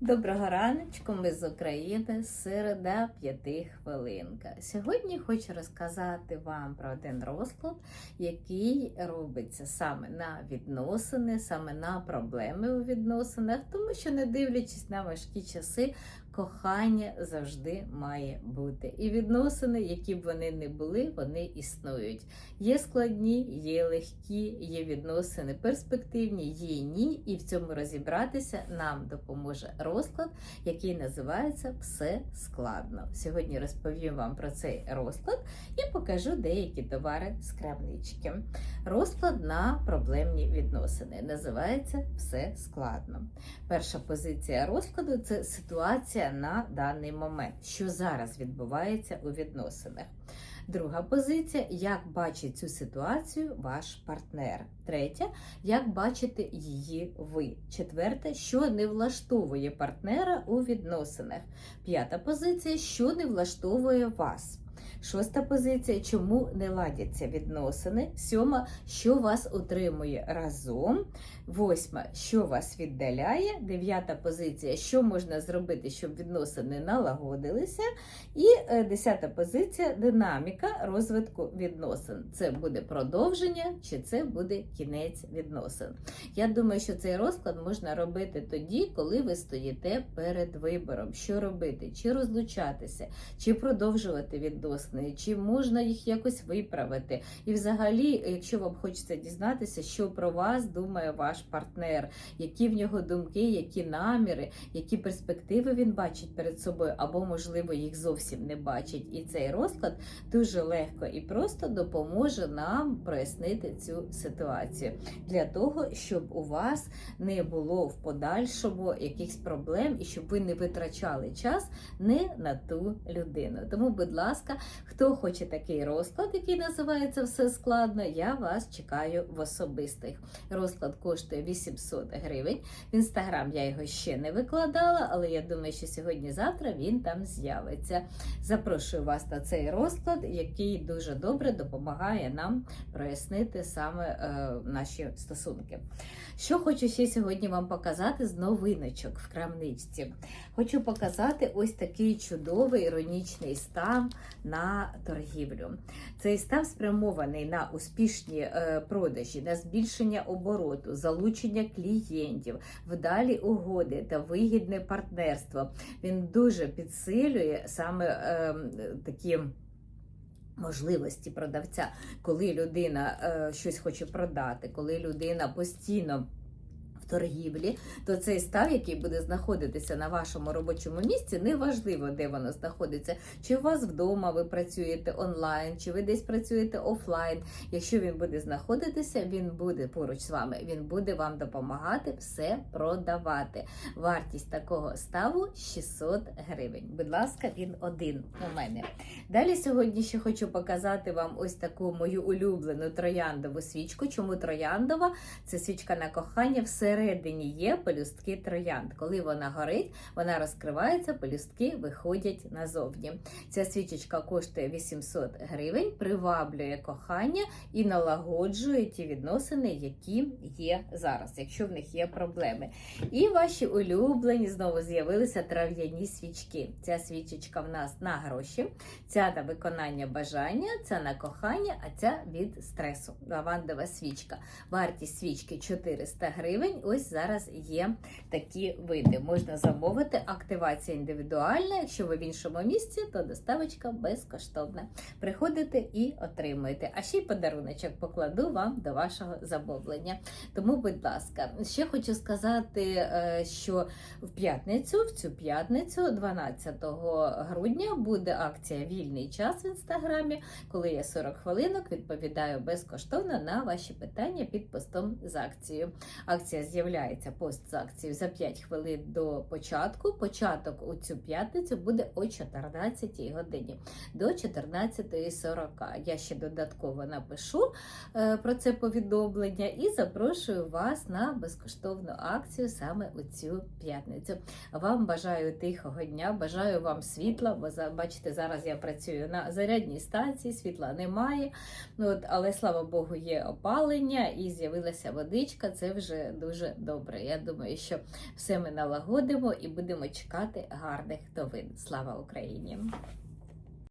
Доброго раночку, ми з України, середа п'яти хвилинка. Сьогодні хочу розказати вам про один розклад, який робиться саме на відносини, саме на проблеми у відносинах, тому що, не дивлячись на важкі часи, кохання завжди має бути. І відносини, які б вони не були, вони існують. Є складні, є легкі, є відносини перспективні, є ні. І в цьому розібратися нам допоможе розклад, який називається Все складно. Сьогодні розповім вам про цей розклад і покажу деякі товари з крамнички. Розклад на проблемні відносини називається Все складно. Перша позиція розкладу це ситуація на даний момент, що зараз відбувається у відносинах. Друга позиція як бачить цю ситуацію ваш партнер. Третя як бачите її ви. Четверте, що не влаштовує партнера у відносинах. П'ята позиція, що не влаштовує вас. Шоста позиція, чому не ладяться відносини. Сьома, що вас утримує разом. Восьма, що вас віддаляє. Дев'ята позиція, що можна зробити, щоб відносини налагодилися. І е, десята позиція динаміка розвитку відносин. Це буде продовження чи це буде кінець відносин. Я думаю, що цей розклад можна робити тоді, коли ви стоїте перед вибором, що робити, чи розлучатися, чи продовжувати відносини, чи можна їх якось виправити. І, взагалі, якщо вам хочеться дізнатися, що про вас думає ваш партнер, які в нього думки, які наміри, які перспективи він бачить перед собою, або, можливо, їх зовсім не бачить. І цей розклад дуже легко і просто допоможе нам прояснити цю ситуацію для того, щоб у вас не було в подальшому якихось проблем і щоб ви не витрачали час не на ту людину. Тому, будь ласка, хто хоче такий розклад, який називається все складно, я вас чекаю в особистих. Розклад коштує 800 гривень. В інстаграм я його ще не викладала, але я думаю, що сьогодні-завтра він там з'явиться. Запрошую вас на цей розклад, який дуже добре допомагає нам прояснити саме е, наші стосунки. Що хочу ще сьогодні вам показати з новиночок в крамничці. Хочу показати ось такий чудовий іронічний став на торгівлю. Цей став спрямований на успішні е, продажі, на збільшення обороту, залучення клієнтів, вдалі угоди та вигідне партнерство. Він дуже підсилює саме е, такі. Можливості продавця, коли людина е, щось хоче продати, коли людина постійно торгівлі, то цей став, який буде знаходитися на вашому робочому місці, неважливо, де воно знаходиться, чи у вас вдома ви працюєте онлайн, чи ви десь працюєте офлайн. Якщо він буде знаходитися, він буде поруч з вами, він буде вам допомагати все продавати. Вартість такого ставу 600 гривень. Будь ласка, він один у мене. Далі сьогодні ще хочу показати вам ось таку мою улюблену трояндову свічку. Чому трояндова? Це свічка на кохання. Всередині є пелюстки троянд. Коли вона горить, вона розкривається, пелюстки виходять назовні. Ця свічечка коштує 800 гривень, приваблює кохання і налагоджує ті відносини, які є зараз, якщо в них є проблеми. І ваші улюблені знову з'явилися трав'яні свічки. Ця свічечка в нас на гроші. Ця на виконання бажання, ця на кохання, а ця від стресу. Лавандова свічка. Вартість свічки 400 гривень. Ось зараз є такі види. Можна замовити. Активація індивідуальна. Якщо ви в іншому місці, то доставочка безкоштовна. Приходите і отримуєте. А ще й подаруночок покладу вам до вашого замовлення. Тому, будь ласка, ще хочу сказати, е, що в п'ятницю, в цю п'ятницю, 12 грудня, буде акція Вільний час в інстаграмі, коли я 40 хвилинок відповідаю безкоштовно на ваші питання під постом з акцією. Акція з'являється пост з акцією за 5 хвилин до початку. Початок у цю п'ятницю буде о 14 годині до 14.40. Я ще додатково напишу е, про це повідомлення і запрошую вас на безкоштовну акцію саме у цю п'ятницю. Вам бажаю тихого дня, бажаю вам світла, бо бачите, зараз я працюю на зарядній станції, світла немає. Ну, от, але слава Богу, є опалення і з'явилася водичка. Це вже дуже дуже добре. Я думаю, що все ми налагодимо і будемо чекати гарних новин. Слава Україні!